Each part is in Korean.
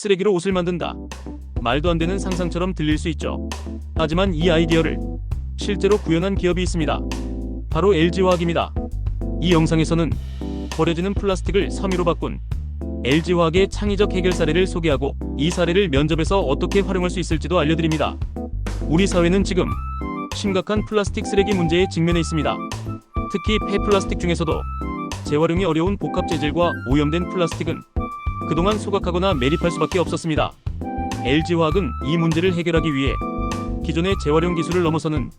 쓰레기로 옷을 만든다. 말도 안 되는 상상처럼 들릴 수 있죠. 하지만 이 아이디어를 실제로 구현한 기업이 있습니다. 바로 LG화학입니다. 이 영상에서는 버려지는 플라스틱을 섬유로 바꾼 LG화학의 창의적 해결 사례를 소개하고 이 사례를 면접에서 어떻게 활용할 수 있을지도 알려드립니다. 우리 사회는 지금 심각한 플라스틱 쓰레기 문제에 직면해 있습니다. 특히 폐플라스틱 중에서도 재활용이 어려운 복합 재질과 오염된 플라스틱은 그동안 소각하거나 매립할 수밖에 없었습니다. LG화학은 이 문제를 해결하기 위해 기존의 재활용 기술을 넘어서는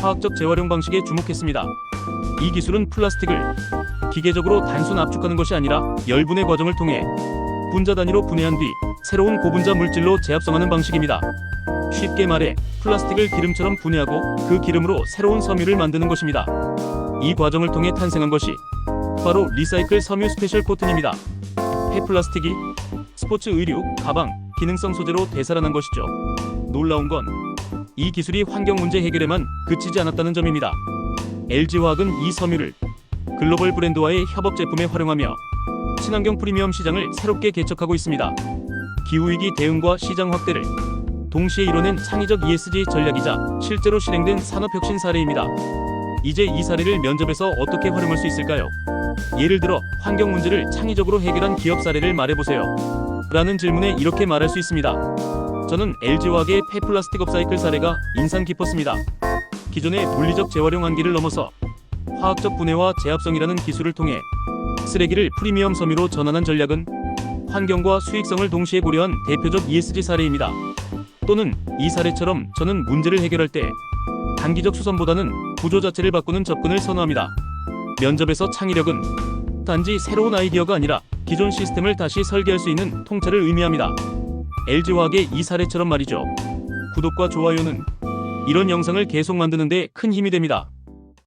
화학적 재활용 방식에 주목했습니다. 이 기술은 플라스틱을 기계적으로 단순 압축하는 것이 아니라 열분해 과정을 통해 분자 단위로 분해한 뒤 새로운 고분자 물질로 재합성하는 방식입니다. 쉽게 말해 플라스틱을 기름처럼 분해하고 그 기름으로 새로운 섬유를 만드는 것입니다. 이 과정을 통해 탄생한 것이 바로 리사이클 섬유 스페셜 코튼입니다. 폐 플라스틱이 스포츠 의류, 가방, 기능성 소재로 되살아난 것이죠. 놀라운 건 이 기술이 환경 문제 해결에만 그치지 않았다는 점입니다. LG화학은 이 섬유를 글로벌 브랜드와의 협업 제품에 활용하며 친환경 프리미엄 시장을 새롭게 개척하고 있습니다. 기후위기 대응과 시장 확대를 동시에 이뤄낸 창의적 ESG 전략이자 실제로 실행된 산업혁신 사례입니다. 이제 이 사례를 면접에서 어떻게 활용할 수 있을까요? 예를 들어 환경 문제를 창의적으로 해결한 기업 사례를 말해보세요. 라는 질문에 이렇게 말할 수 있습니다. 저는 LG화학의 폐플라스틱 업사이클 사례가 인상 깊었습니다. 기존의 물리적 재활용 한계를 넘어서 화학적 분해와 재합성이라는 기술을 통해 쓰레기를 프리미엄 섬유로 전환한 전략은 환경과 수익성을 동시에 고려한 대표적 ESG 사례입니다. 또는 이 사례처럼 저는 문제를 해결할 때 단기적 수선보다는 구조 자체를 바꾸는 접근을 선호합니다. 면접에서 창의력은 단지 새로운 아이디어가 아니라 기존 시스템을 다시 설계할 수 있는 통찰을 의미합니다. LG화학의 이 사례처럼 말이죠. 구독과 좋아요는 이런 영상을 계속 만드는데 큰 힘이 됩니다.